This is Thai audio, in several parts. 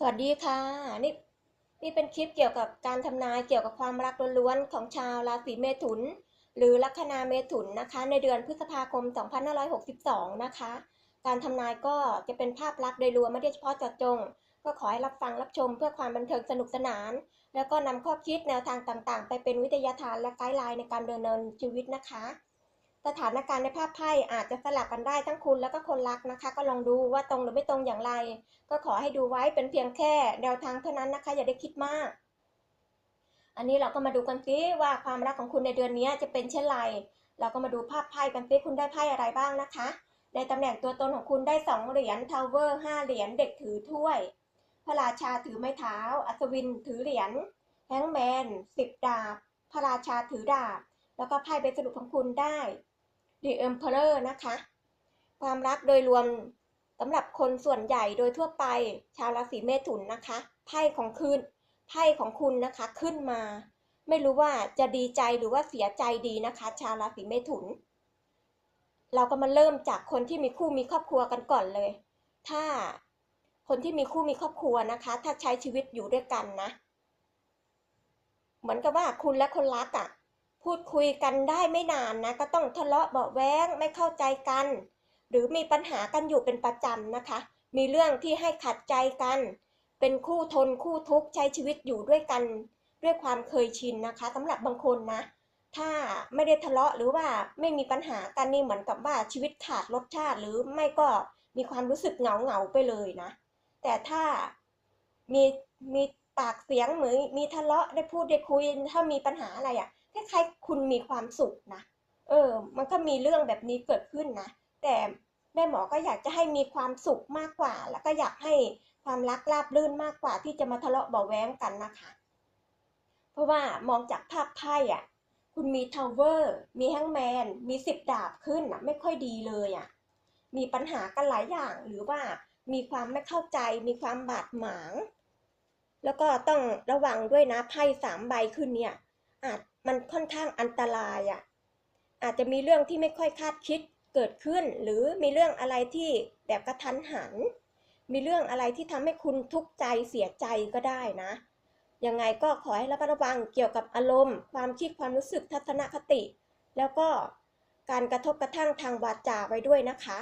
สวัสดีค่ะ นี่นี่เป็นคลิปเกี่ยวกับการทำนายเกี่ยวกับความรักล้วนๆของชาวราศีเมถุน หรือลัคนาเมถุนนะคะ ในเดือนพฤษภาคม 2562 นะคะ การทำนายก็จะเป็นภาพลักษณ์โดยรวมไม่ได้เฉพาะเจาะจง ก็ขอให้รับฟังรับชมเพื่อความบันเทิงสนุกสนาน แล้วก็นำข้อคิดแนวทางต่างๆ ไปเป็นวิทยาทานและไกด์ไลน์ในการดำเนินชีวิตนะคะ สถานการณ์ในภาพไพ่อาจจะสลับกันได้ทั้งคุณแล้วก็คนรักนะคะ ก็ลองดูว่าตรงหรือไม่ตรงอย่างไร ก็ขอให้ดูไว้เป็นเพียงแค่แนวทางเท่านั้นนะคะ อย่าได้คิดมาก อันนี้เราก็มาดูกันซิว่าความรักของคุณในเดือนนี้จะเป็นเช่นไร เราก็มาดูภาพไพ่กันซิคุณได้ไพ่อะไรบ้างนะคะ ในตำแหน่งตัวตนของคุณได้สองเหรียญทาวเวอร์ห้าเหรียญเด็กถือถ้วย พระราชาถือไม้เท้า อัศวินถือเหรียญแฮงแมนสิบดาบ พระราชาถือดาบ แล้วก็ไพ่ใบสรุปของคุณได้ The Emperor นะคะ ความรักโดยรวมสำหรับคนส่วนใหญ่โดยทั่วไปชาวราศีเมถุนนะคะไพ่ของคืนไพ่ของคุณนะคะขึ้นมา ไม่รู้ว่าจะดีใจหรือว่าเสียใจดีนะคะ ชาวราศีเมถุน เราก็มาเริ่มจากคนที่มีคู่มีครอบครัวกันก่อนเลย ถ้าคนที่มีคู่มีครอบครัวนะคะ ถ้าใช้ชีวิตอยู่ด้วยกันนะ เหมือนกับว่าคุณและคนรักอะ่ะ พูดคุยกันได้ไม่นานนะ ก็ต้องทะเลาะเบาแว้งไม่เข้าใจกัน หรือมีปัญหากันอยู่เป็นประจำนะคะ มีเรื่องที่ให้ขัดใจกัน เป็นคู่ทนคู่ทุกข์ใช้ชีวิตอยู่ด้วยกัน ด้วยความเคยชินนะคะสำหรับบางคนนะ ถ้าไม่ได้ทะเลาะหรือว่าไม่มีปัญหากันนี่เหมือนกับว่าชีวิตขาดรสชาติ หรือไม่ก็มีความรู้สึกเหงาเหงาไปเลยนะ แต่ถ้ามีมีปากเสียงเหมือนมีทะเลาะได้พูดได้คุยถ้ามีปัญหาอะไรอะ่ะ คล้ายๆคุณมีความสุขนะ เออ มันก็มีเรื่องแบบนี้เกิดขึ้นนะ แต่แม่หมอก็อยากจะให้มีความสุขมากกว่า แล้วก็อยากให้ความรักราบรื่นมากกว่าที่จะมาทะเลาะเบาะแว้งกันนะคะ เพราะว่ามองจากภาพไพ่อะคุณมีทาวเวอร์ มีแฮงแมน มีสิบดาบขึ้นอะไม่ค่อยดีเลยอะมีปัญหากันหลายอย่างหรือว่ามีความไม่เข้าใจ มีความบาดหมาง แล้วก็ต้องระวังด้วยนะไพ่สามใบขึ้นเนี่ยอาจ มันค่อนข้างอันตรายอะอาจจะมีเรื่องที่ไม่ค่อยคาดคิดเกิดขึ้น หรือมีเรื่องอะไรที่แบบกระทันหัน มีเรื่องอะไรที่ทำให้คุณทุกข์ใจเสียใจก็ได้นะยังไงก็ขอให้ระมัดระวังเกี่ยวกับอารมณ์ ความคิดความรู้สึกทัศนคติ แล้วก็การกระทบกระทั่งทางวาจาไว้ด้วยนะคะ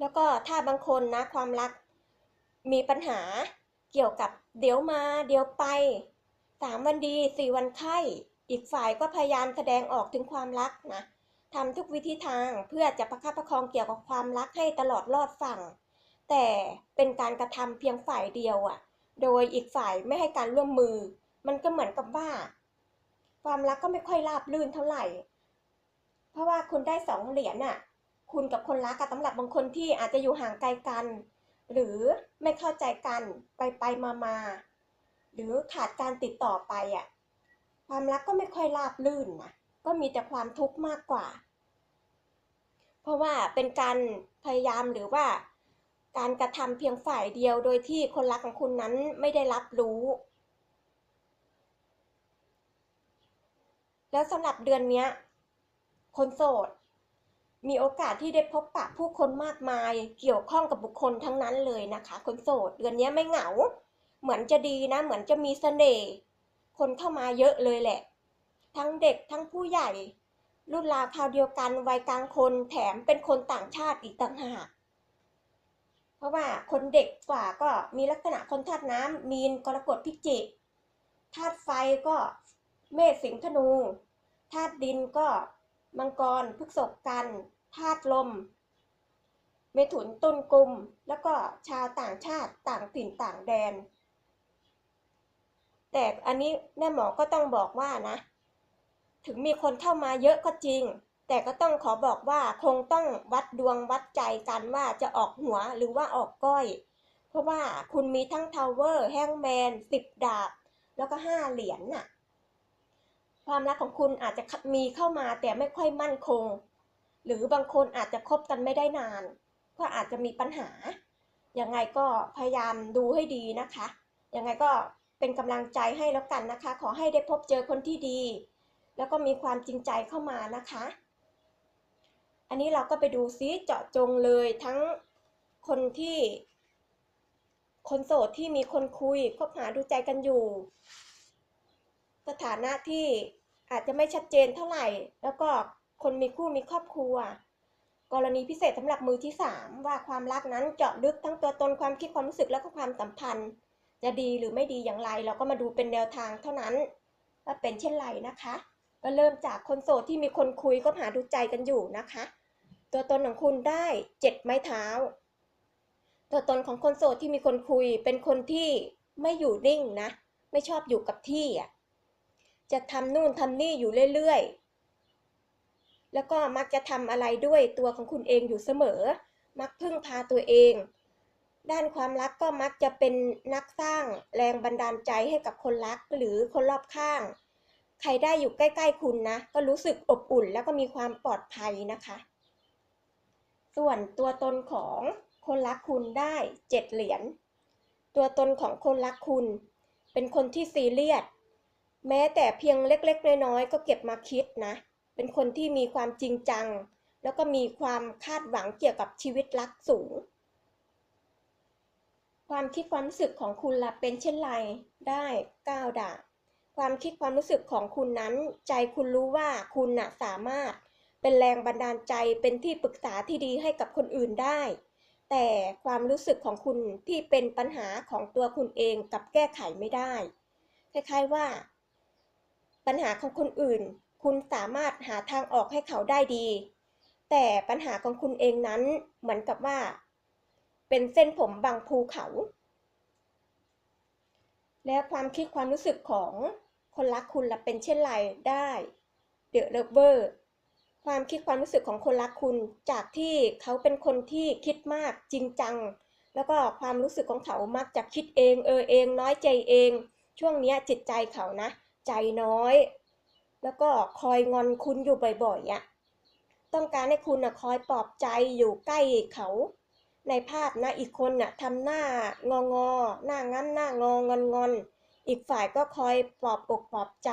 แล้วก็ถ้าบางคนนะความรักมีปัญหา เกี่ยวกับเดี๋ยวมาเดี๋ยวไปสามวันดีสี่วันไข้อีกฝ่ายก็พยายามแสดงออกถึงความรักนะทำทุกวิธีทางเพื่อจะประคับประคองเกี่ยวกับความรักให้ตลอดรอดฝั่ง แต่เป็นการกระทำเพียงฝ่ายเดียวอะ่ะ โดยอีกฝ่ายไม่ให้การร่วมมือ มันก็เหมือนกับว่า ความรักก็ไม่ค่อยราบรื่นเท่าไหร่ เพราะว่าคุณได้สองเหรียญน่ะ คุณกับคนรักกับสำหรับบางคนที่อาจจะอยู่ห่างไกลกัน หรือไม่เข้าใจกันไปไปมามาหรือขาดการติดต่อไปอะความรักก็ไม่ค่อยราบรื่นนะก็มีแต่ความทุกข์มากกว่า เพราะว่าเป็นการพยายามหรือว่า การกระทำเพียงฝ่ายเดียวโดยที่คนรักของคุณนั้นไม่ได้รับรู้ แล้วสำหรับเดือนนี้คนโสด มีโอกาสที่ได้พบปะผู้คนมากมาย เกี่ยวข้องกับบุคคลทั้งนั้นเลยนะคะ คนโสดเดือนนี้ไม่เหงา เหมือนจะดีนะ เหมือนจะมีเสน่ห์คนเข้ามาเยอะเลยแหละ ทั้งเด็กทั้งผู้ใหญ่ รุ่นราวคราวเดียวกันวัยกลางคนแถมเป็นคนต่างชาติอีกต่างหากเพราะว่าคนเด็กกว่าก็มีลักษณะคนธาตุน้ำมีนกรกฎพิจิกธาตุไฟก็เมษสิงห์ธนูธาตุดินก็มังกรพฤษภกัน ธาตุลม เมถุนตุลกลุ่มแล้วก็ชาวต่างชาติต่างถิ่นต่างแดน แต่อันนี้แม่หมอก็ต้องบอกว่านะ ถึงมีคนเข้ามาเยอะก็จริง แต่ก็ต้องขอบอกว่าคงต้องวัดดวงวัดใจกันว่าจะออกหัวหรือว่าออกก้อย เพราะว่าคุณมีทั้งทาวเวอร์แฮงแมนสิบดาบ แล้วก็ห้าเหรียญน่ะความรักของคุณอาจจะมีเข้ามาแต่ไม่ค่อยมั่นคง หรือบางคนอาจจะคบกันไม่ได้นาน ก็อาจจะมีปัญหา ยังไงก็พยายามดูให้ดีนะคะ ยังไงก็เป็นกำลังใจให้แล้วกันนะคะ ขอให้ได้พบเจอคนที่ดี แล้วก็มีความจริงใจเข้ามานะคะ อันนี้เราก็ไปดูซิเจาะจงเลยทั้งคนที่ คนโสดที่มีคนคุยคบหาดูใจกันอยู่ สถานะที่อาจจะไม่ชัดเจนเท่าไหร่ แล้วก็ คนมีคู่มีครอบครัว กรณีพิเศษสำหรับมือที่สามว่าความรักนั้นเจาะลึกทั้งตัวตนความคิดความรู้สึกและก็ความสัมพันธ์ จะดีหรือไม่ดีอย่างไร เราก็มาดูเป็นแนวทางเท่านั้นว่าเป็นเช่นไรนะคะ ก็เริ่มจากคนโสดที่มีคนคุยก็หาดูใจกันอยู่นะคะ ตัวตนของคุณได้เจ็ดไม้เท้า ตัวตนของคนโสดที่มีคนคุยเป็นคนที่ไม่อยู่นิ่งนะ ไม่ชอบอยู่กับที่อะจะทำนู่นทำนี่อยู่เรื่อย แล้วก็มักจะทำอะไรด้วยตัวของคุณเองอยู่เสมอ มักพึ่งพาตัวเอง ด้านความรักก็มักจะเป็นนักสร้างแรงบันดาลใจให้กับคนรักหรือคนรอบข้าง ใครได้อยู่ใกล้ ๆ คุณนะ ก็รู้สึกอบอุ่น แล้วก็มีความปลอดภัยนะคะ ส่วนตัวตนของคนรักคุณได้เจ็ดเหรียญ ตัวตนของคนรักคุณ เป็นคนที่ซีเรียส แม้แต่เพียงเล็ก ๆ น้อยๆก็เก็บมาคิดนะ เป็นคนที่มีความจริงจัง แล้วก็มีความคาดหวังเกี่ยวกับชีวิตรักสูง ความคิดความรู้สึกของคุณละเป็นเช่นไรได้ก้าวดาบความคิดความรู้สึกของคุณนั้น ใจคุณรู้ว่าคุณน่ะสามารถเป็นแรงบันดาลใจเป็นที่ปรึกษาที่ดีให้กับคนอื่นได้ แต่ความรู้สึกของคุณที่เป็นปัญหาของตัวคุณเองกับแก้ไขไม่ได้ คล้ายๆว่า ปัญหาของคนอื่น คุณสามารถหาทางออกให้เขาได้ดี แต่ปัญหาของคุณเองนั้นเหมือนกับว่า เป็นเส้นผมบางภูเขา และความคิดความรู้สึกของคนรักคุณล่ะเป็นเช่นไรได้เดอะเลเวอร์ความคิดความรู้สึกของคนรักคุณจากที่เขาเป็นคนที่คิดมากจริงจัง แล้วก็ความรู้สึกของเขามักจะคิดเองเออเอง น้อยใจเอง ช่วงนี้จิตใจเขานะ ใจน้อย แล้วก็คอยงอนคุณอยู่บ่อยๆอะ่ะต้องการให้คุณนะคอยปลอบใจอยู่ใกล้เขา ในภาพนะอีกคนน่ะทำหน้างองอหน้างั้นหน้างองอนงอนอีกฝ่ายก็คอยปลอบอกปลอบใจ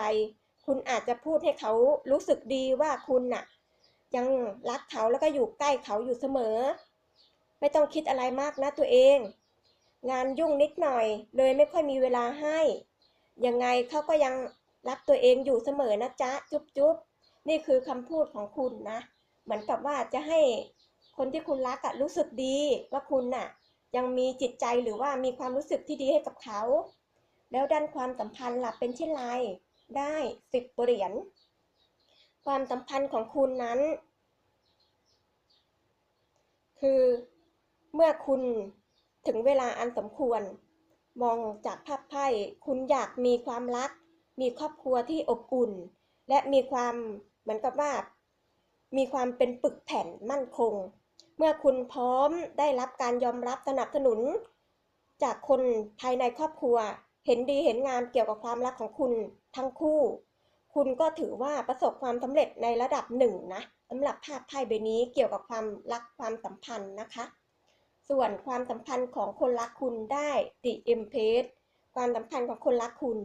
คุณอาจจะพูดให้เขารู้สึกดีว่าคุณน่ะ ยังรักเขาแล้วก็อยู่ใกล้เขาอยู่เสมอ ไม่ต้องคิดอะไรมากนะตัวเอง งานยุ่งนิดหน่อย เลยไม่ค่อยมีเวลาให้ ยังไงเขาก็ยัง รักตัวเองอยู่เสมอนะจ๊ะ จุ๊บจุ๊บนี่คือคำพูดของคุณนะ เหมือนกับว่าจะให้คนที่คุณรักอะรู้สึกดีว่าคุณน่ะ ยังมีจิตใจหรือว่ามีความรู้สึกที่ดีให้กับเขา แล้วด้านความสัมพันธ์ล่ะเป็นเช่นไร ได้สิบเหรียญความสัมพันธ์ของคุณนั้น คือเมื่อคุณถึงเวลาอันสมควร มองจากภาพไพ่คุณอยากมีความรัก มีครอบครัวที่อบอุ่น และมีความเหมือนกับว่า มีความเป็นปึกแผ่นมั่นคง เมื่อคุณพร้อมได้รับการยอมรับสนับสนุน จากคนภายในครอบครัว เห็นดีเห็นงามเกี่ยวกับความรักของคุณทั้งคู่ คุณก็ถือว่าประสบความสำเร็จในระดับหนึ่งนะสำหรับภาพไพ่ใบนี้เกี่ยวกับความรักความสัมพันธ์นะคะ ส่วนความสัมพันธ์ของคนรักคุณได้ติเอ็มเพสความสัมพันธ์ของคนรักคุณ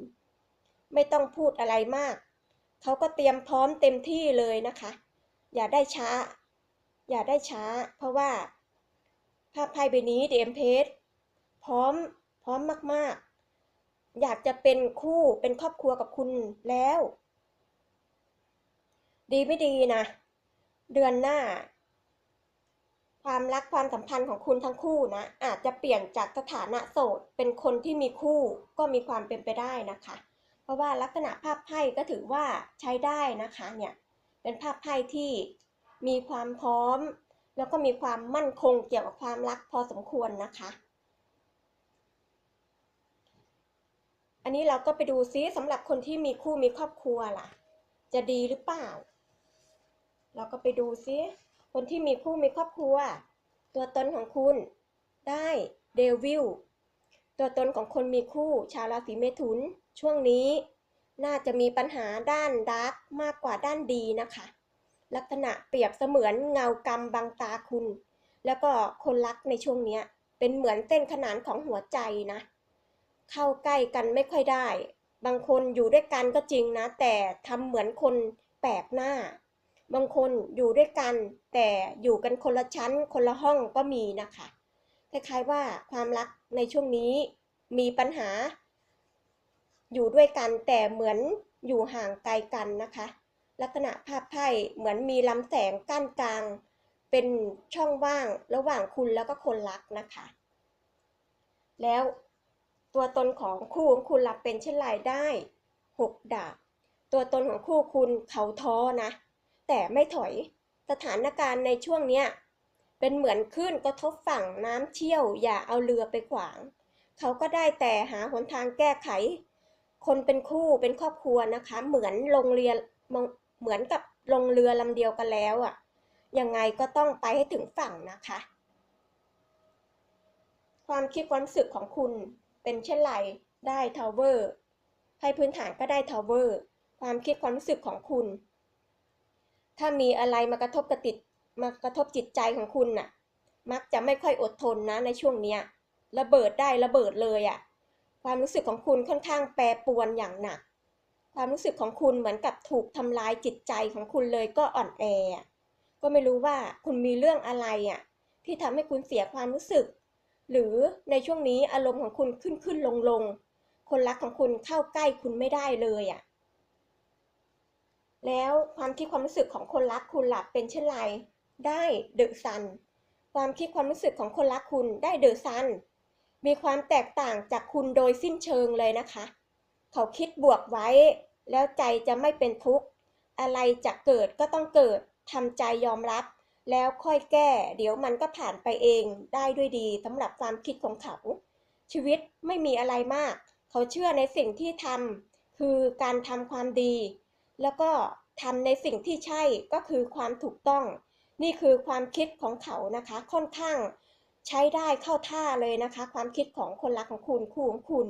ไม่ต้องพูดอะไรมาก เขาก็เตรียมพร้อมเต็มที่เลยนะคะ อย่าได้ช้า อย่าได้ช้า เพราะว่าภาพไพ่ใบนี้เดมเพสพร้อมพร้อมมากๆ อยากจะเป็นคู่เป็นครอบครัวกับคุณแล้ว ดีไม่ดีนะ เดือนหน้า ความรักความสัมพันธ์ของคุณทั้งคู่นะ อาจจะเปลี่ยนจากสถานะโสดเป็นคนที่มีคู่ก็มีความเป็นไปได้นะคะ เพราะว่าลักษณะภาพไพ่ก็ถือว่าใช้ได้นะคะเนี่ยเป็นภาพไพ่ที่มีความพร้อม แล้วก็มีความมั่นคงเกี่ยวกับความรักพอสมควรนะคะ อันนี้เราก็ไปดูซิสำหรับคนที่มีคู่มีครอบครัวล่ะ จะดีหรือเปล่า เราก็ไปดูซิคนที่มีคู่มีครอบครัว ตัวตนของคุณได้เดวิล ตัวตนของคนมีคู่ชาวราศีเมถุน ช่วงนี้ น่าจะมีปัญหาด้านดาร์กมากกว่าด้านดีนะคะ ลักษณะเปรียบเสมือนเงากำบังตาคุณ แล้วก็คนรักในช่วงนี้เป็นเหมือนเส้นขนานของหัวใจนะ เข้าใกล้กันไม่ค่อยได้ บางคนอยู่ด้วยกันก็จริงนะ แต่ทำเหมือนคนแปลกหน้า บางคนอยู่ด้วยกัน แต่อยู่กันคนละชั้นคนละห้องก็มีนะคะ คล้ายๆว่าความรักในช่วงนี้มีปัญหา อยู่ด้วยกันแต่เหมือนอยู่ห่างไกลกันนะคะ ลักษณะภาพไพ่เหมือนมีลำแสงกั้นกลาง เป็นช่องว่างระหว่างคุณแล้วก็คนรักนะคะ แล้วตัวตนของคู่ของคุณลับเป็นเช่นไรได้หกดาบ ตัวตนของคู่คุณเขาท้อนะ แต่ไม่ถอยสถานการณ์ในช่วงเนี้ย เป็นเหมือนคลื่นกระทบฝั่งน้ำเชี่ยว อย่าเอาเรือไปขวาง เขาก็ได้แต่หาหนทางแก้ไข คนเป็นคู่เป็นครอบครัวนะคะ เหมือนลงเรือเหมือนกับลงเรือลำเดียวกันแล้วอะ่ะยังไงก็ต้องไปให้ถึงฝั่งนะคะ ความคิดความรู้สึกของคุณเป็นเช่นไรได้ทาวเวอร์ให้พื้นฐานก็ได้ทาวเวอร์ความคิดความรู้สึกของคุณ ถ้ามีอะไรมากระทบกระติด มากระทบจิตใจของคุณน่ะ มักจะไม่ค่อยอดทนนะในช่วงเนี้ยระเบิดได้ระเบิดเลยอะ่ะ ความรู้สึกของคุณค่อนข้างแปรปรวนอย่างหนัก ความรู้สึกของคุณเหมือนกับถูกทำลายจิตใจของคุณเลยก็อ่อนแอ ก็ไม่รู้ว่าคุณมีเรื่องอะไรอะที่ทำให้คุณเสียความรู้สึก หรือในช่วงนี้อารมณ์ของคุณขึ้นขึ้นลงลงคนรักของคุณเข้าใกล้คุณไม่ได้เลยอะ แล้วความคิดความรู้สึกของคนรักคุณหลับเป็นเช่นไร ได้เดอะซัน ความคิดความรู้สึกของคนรักคุณได้เดอะซัน มีความแตกต่างจากคุณโดยสิ้นเชิงเลยนะคะ เขาคิดบวกไว้ แล้วใจจะไม่เป็นทุกข์ อะไรจะเกิดก็ต้องเกิดทำใจยอมรับ แล้วค่อยแก้ เดี๋ยวมันก็ผ่านไปเองได้ด้วยดีสำหรับความคิดของเขา ชีวิตไม่มีอะไรมาก เขาเชื่อในสิ่งที่ทำคือการทำความดี แล้วก็ทำในสิ่งที่ใช่ก็คือความถูกต้อง นี่คือความคิดของเขานะคะค่อนข้างใช้ได้เข้าท่าเลยนะคะ ความคิดของคนรักของคุณคู่ของคุณ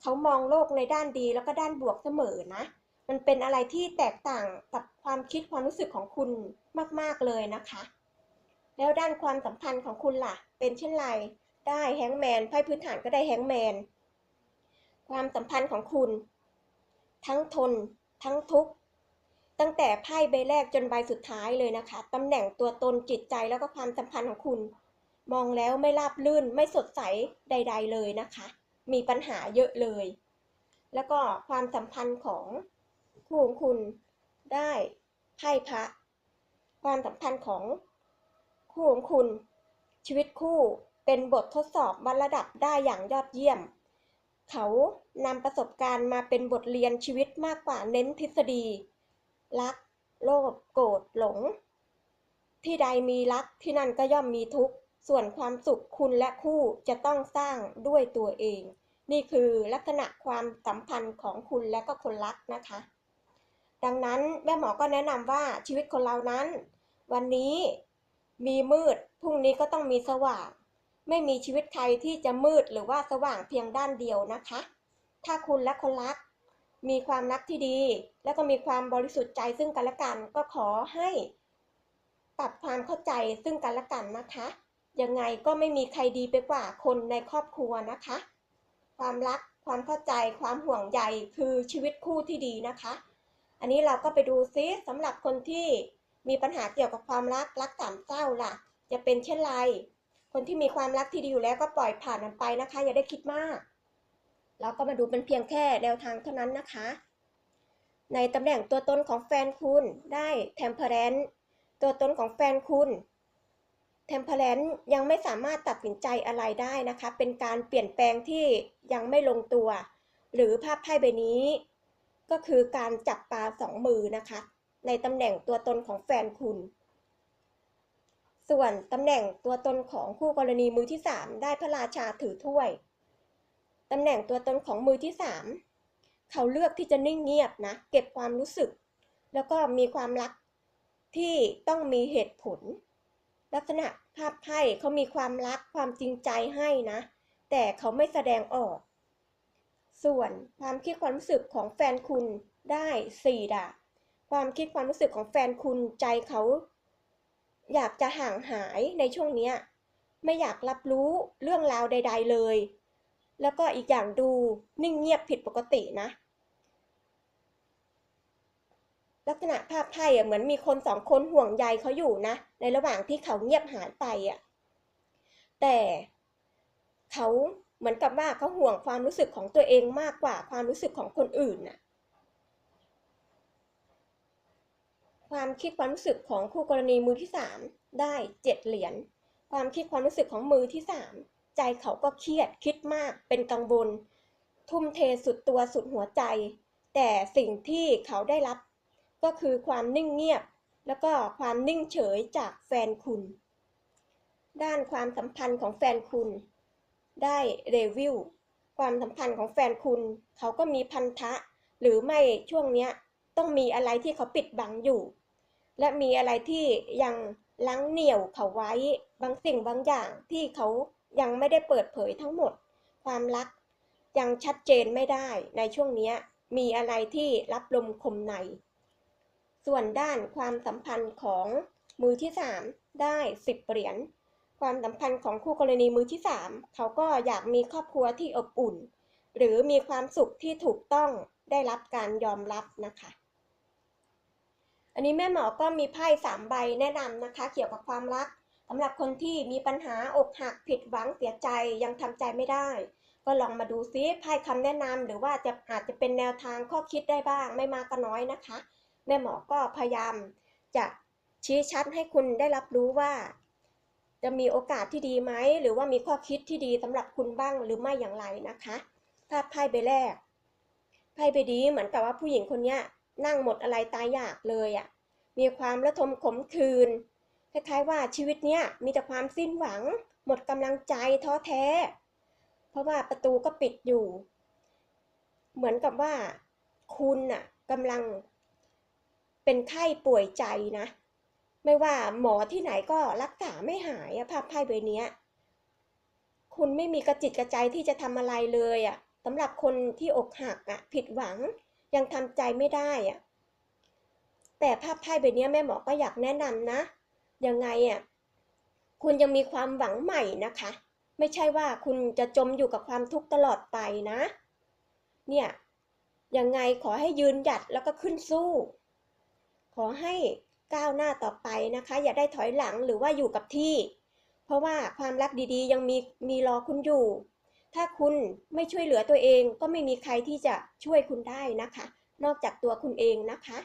เขามองโลกในด้านดีแล้วก็ด้านบวกเสมอนะ มันเป็นอะไรที่แตกต่างกับความคิดความรู้สึกของคุณมาก ๆเลยนะคะ แล้วด้านความสัมพันธ์ของคุณล่ะ เป็นเช่นไร ได้แฮงแมนไพ่พื้นฐานก็ได้แฮงแมน ความสัมพันธ์ของคุณ ทั้งทน ทั้งทุกข์ ตั้งแต่ไพ่ใบแรกจนใบสุดท้ายเลยนะคะตำแหน่งตัวตนจิตใจแล้วก็ความสัมพันธ์ของคุณ มองแล้วไม่ราบลื่นไม่สดใสใด ๆ เลยนะคะ มีปัญหาเยอะเลย แล้วก็ความสัมพันธ์ของคู่ของคุณได้ไพ่พระ ความสัมพันธ์ของคู่ของคุณ ชีวิตคู่เป็นบททดสอบวัดระดับได้อย่างยอดเยี่ยม เขานำประสบการณ์มาเป็นบทเรียนชีวิตมากกว่าเน้นทฤษฎี รัก โลภโกรธหลง ที่ใดมีรักที่นั่นก็ย่อมมีทุกข์ส่วนความสุขคุณและคู่จะต้องสร้างด้วยตัวเอง นี่คือลักษณะความสัมพันธ์ของคุณและก็คนรักนะคะ ดังนั้นแม่หมอก็แนะนำว่าชีวิตคนเรานั้น วันนี้มีมืดพรุ่งนี้ก็ต้องมีสว่าง ไม่มีชีวิตใครที่จะมืดหรือว่าสว่างเพียงด้านเดียวนะคะ ถ้าคุณและคนรัก มีความรักที่ดี แล้วก็มีความบริสุทธิ์ใจซึ่งกันและกัน ก็ขอให้ปรับความเข้าใจซึ่งกันและกันนะคะ ยังไงก็ไม่มีใครดีไปกว่าคนในครอบครัวนะคะ ความรัก ความเข้าใจ ความห่วงใยคือชีวิตคู่ที่ดีนะคะ อันนี้เราก็ไปดูซิสำหรับคนที่มีปัญหาเกี่ยวกับความรักรักสามเศร้าล่ะ จะเป็นเช่นไร คนที่มีความรักที่ดีอยู่แล้วก็ปล่อยผ่านมันไปนะคะ อย่าได้คิดมาก เราก็มาดูเป็นเพียงแค่แนวทางเท่านั้นนะคะ ในตำแหน่งตัวตนของแฟนคุณได้ temperance ตัวตนของแฟนคุณ temperance ยังไม่สามารถตัดสินใจอะไรได้นะคะ เป็นการเปลี่ยนแปลงที่ยังไม่ลงตัว หรือภาพไพ่ใบนี้ ก็คือการจับปลาสองมือนะคะ ในตำแหน่งตัวตนของแฟนคุณส่วนตำแหน่งตัวตนของคู่กรณีมือที่ 3 ได้พระราชาถือถ้วย ตำแหน่งตัวตนของมือที่ 3 เขาเลือกที่จะนิ่งเงียบนะ เก็บความรู้สึก แล้วก็มีความรักที่ต้องมีเหตุผล ลักษณะภาพไพ่เขามีความรักความจริงใจให้นะ แต่เขาไม่แสดงออก ส่วนความคิดความรู้สึกของแฟนคุณได้สี่ดาบความคิดความรู้สึกของแฟนคุณใจเขา อยากจะห่างหายในช่วงเนี้ยไม่อยากรับรู้เรื่องราวใด ๆ เลย แล้วก็อีกอย่างดูนิ่งเงียบผิดปกตินะ ลักษณะภาพไพ่อะเหมือนมีคนสองคนห่วงใยเขาอยู่นะ ในระหว่างที่เขาเงียบหายไปอะแต่เขาเหมือนกับว่าเขาห่วงความรู้สึกของตัวเองมากกว่าความรู้สึกของคนอื่นน่ะความคิดความรู้สึกของคู่กรณีมือที่สามได้เจ็ดเหรียญความคิดความรู้สึกของมือที่สาม ใจเขาก็เครียดคิดมากเป็นกังวล ทุ่มเทสุดตัวสุดหัวใจ แต่สิ่งที่เขาได้รับ ก็คือความนิ่งเงียบ แล้วก็ความนิ่งเฉยจากแฟนคุณ ด้านความสัมพันธ์ของแฟนคุณ ได้เรวิวความสัมพันธ์ของแฟนคุณ เขาก็มีพันธะ หรือไม่ช่วงเนี้ยต้องมีอะไรที่เขาปิดบังอยู่ และมีอะไรที่ยังลังเหนี่ยวเขาไว้บางสิ่งบางอย่างที่เขา ยังไม่ได้เปิดเผยทั้งหมด ความรักยังชัดเจนไม่ได้ในช่วงนี้มีอะไรที่รับลมคมใน ส่วนด้านความสัมพันธ์ของมือที่สามได้สิบเหรียญความสัมพันธ์ของคู่กรณีมือที่สามเขาก็อยากมีครอบครัวที่อบอุ่น หรือมีความสุขที่ถูกต้องได้รับการยอมรับนะคะ อันนี้แม่หมอก็มีไพ่สามใบแนะนำนะคะ เกี่ยวกับความรักำหรับคนที่มีปัญหาอกหักผิดหวังเสียใจยังทำใจไม่ได้ ก็ลองมาดูซิไพ่คำแนะนำหรือว่าจะอาจจะเป็นแนวทางข้อคิดได้บ้าง ไม่มากก็น้อยนะคะ แม่หมอก็พยายามจะชี้ชัดให้คุณได้รับรู้ว่า จะมีโอกาสที่ดีไหมหรือว่ามีข้อคิดที่ดีสำหรับคุณบ้างหรือไม่อย่างไรนะคะภาพไพ่ใบแรกไพ่ใบดีเหมือนกับว่าผู้หญิงคนนี้นั่งหมดอะไรตายอยากเลยอะ่ะมีความระทมขมขื่น คล้ายๆว่าชีวิตเนี้ยมีแต่ความสิ้นหวัง หมดกำลังใจท้อแท้ เพราะว่าประตูก็ปิดอยู่ เหมือนกับว่าคุณน่ะกำลัง เป็นไข้ป่วยใจนะ ไม่ว่าหมอที่ไหนก็รักษาไม่หายภาพไพ่ใบเนี้ยคุณไม่มีกระจิตกระใจที่จะทำอะไรเลยอะสำหรับคนที่อกหักอะ ผิดหวังยังทำใจไม่ได้อะแต่ภาพไพ่ใบเนี้ยแม่หมอก็อยากแนะนำนะ ยังไงอะคุณยังมีความหวังใหม่นะคะ ไม่ใช่ว่าคุณจะจมอยู่กับความทุกข์ตลอดไปนะ เนี่ยยังไงขอให้ยืนหยัดแล้วก็ขึ้นสู้ ขอให้ก้าวหน้าต่อไปนะคะ อย่าได้ถอยหลังหรือว่าอยู่กับที่ เพราะว่าความรักดีๆ ยังมีมีรอคุณอยู่ ถ้าคุณไม่ช่วยเหลือตัวเองก็ไม่มีใครที่จะช่วยคุณได้นะคะ นอกจากตัวคุณเองนะคะ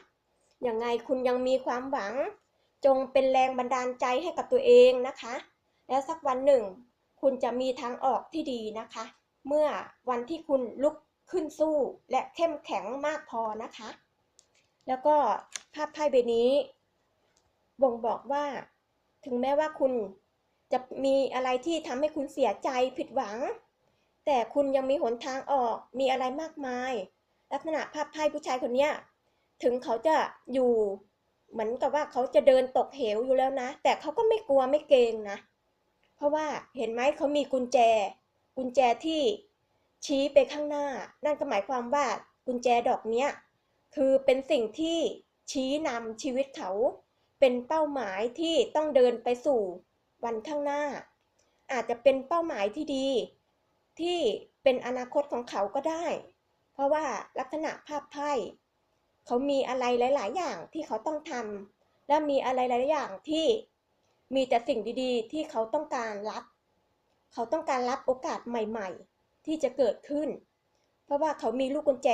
ยังไงคุณยังมีความหวัง จงเป็นแรงบันดาลใจให้กับตัวเองนะคะ แล้วสักวันหนึ่ง คุณจะมีทางออกที่ดีนะคะ เมื่อวันที่คุณลุกขึ้นสู้และเข้มแข็งมากพอนะคะ แล้วก็ภาพไพ่ใบนี้บ่งบอกว่า ถึงแม้ว่าคุณจะมีอะไรที่ทำให้คุณเสียใจผิดหวัง แต่คุณยังมีหนทางออกมีอะไรมากมาย ลักษณะภาพไพ่ผู้ชายคนนี้ถึงเขาจะอยู่ เหมือนกับว่าเขาจะเดินตกเหวอยู่แล้วนะ แต่เขาก็ไม่กลัวไม่เกรงนะ เพราะว่าเห็นไหมเขามีกุญแจ กุญแจที่ชี้ไปข้างหน้า นั่นก็หมายความว่ากุญแจดอกเนี้ยคือเป็นสิ่งที่ชี้นำชีวิตเขา เป็นเป้าหมายที่ต้องเดินไปสู่วันข้างหน้า อาจจะเป็นเป้าหมายที่ดี ที่เป็นอนาคตของเขาก็ได้ เพราะว่าลักษณะภาพไพ่ เขามีอะไรหลาย ๆ อย่างที่เขาต้องทำและมีอะไรหลาย ๆ อย่างที่มีแต่สิ่งดีๆ ที่เขาต้องการรับ เขาต้องการรับโอกาสใหม่ ๆ ที่จะเกิดขึ้น เพราะว่าเขามีลูกกุญแจ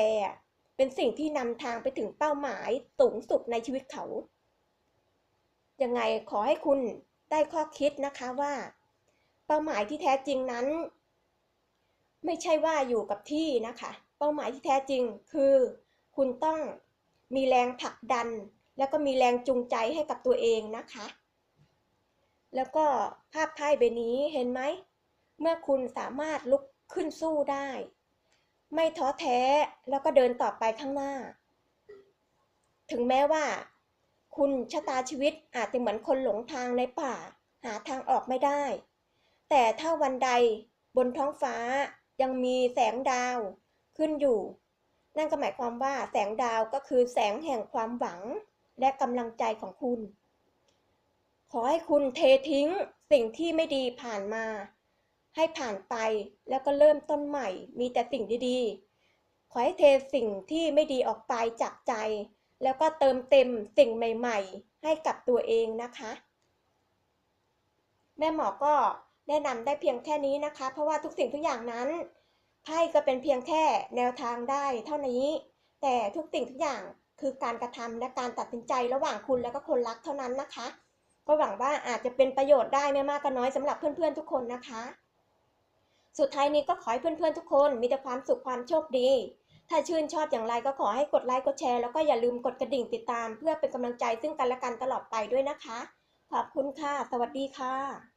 เป็นสิ่งที่นำทางไปถึงเป้าหมายสูงสุดในชีวิตเขา ยังไงขอให้คุณได้ข้อคิดนะคะว่า เป้าหมายที่แท้จริงนั้น ไม่ใช่ว่าอยู่กับที่นะคะ เป้าหมายที่แท้จริงคือ คุณต้อง มีแรงผลักดัน แล้วก็มีแรงจูงใจให้กับตัวเองนะคะ แล้วก็ภาพไพ่ใบนี้เห็นไหม เมื่อคุณสามารถลุกขึ้นสู้ได้ ไม่ท้อแท้แล้วก็เดินต่อไปข้างหน้า ถึงแม้ว่า คุณชะตาชีวิตอาจจะเหมือนคนหลงทางในป่า หาทางออกไม่ได้ แต่ถ้าวันใดบนท้องฟ้ายังมีแสงดาวขึ้นอยู่ นั่นก็หมายความว่าแสงดาวก็คือแสงแห่งความหวังและกำลังใจของคุณ ขอให้คุณเททิ้งสิ่งที่ไม่ดีผ่านมา ให้ผ่านไปแล้วก็เริ่มต้นใหม่ มีแต่สิ่งดีๆ ขอให้เทสิ่งที่ไม่ดีออกไปจากใจ แล้วก็เติมเต็มสิ่งใหม่ ๆ ให้กับตัวเองนะคะ แม่หมอก็แนะนำได้เพียงแค่นี้นะคะ เพราะว่าทุกสิ่งทุกอย่างนั้น ไพ่ก็เป็นเพียงแค่แนวทางได้ เท่านี้ แต่ทุกสิ่งทุกอย่างคือการกระทำและการตัดสินใจระหว่างคุณและก็คนรักเท่านั้นนะคะ ก็หวังว่าอาจจะเป็นประโยชน์ได้ไม่มากก็น้อยสำหรับเพื่อนๆทุกคนนะคะ สุดท้ายนี้ก็ขอให้เพื่อนๆทุกคนมีแต่ความสุขความโชคดี ถ้าชื่นชอบอย่างไรก็ขอให้กดไลค์กดแชร์แล้วก็อย่าลืมกดกระดิ่งติดตาม เพื่อเป็นกำลังใจซึ่งกันและกันตลอดไปด้วยนะคะ ขอบคุณค่ะ สวัสดีค่ะ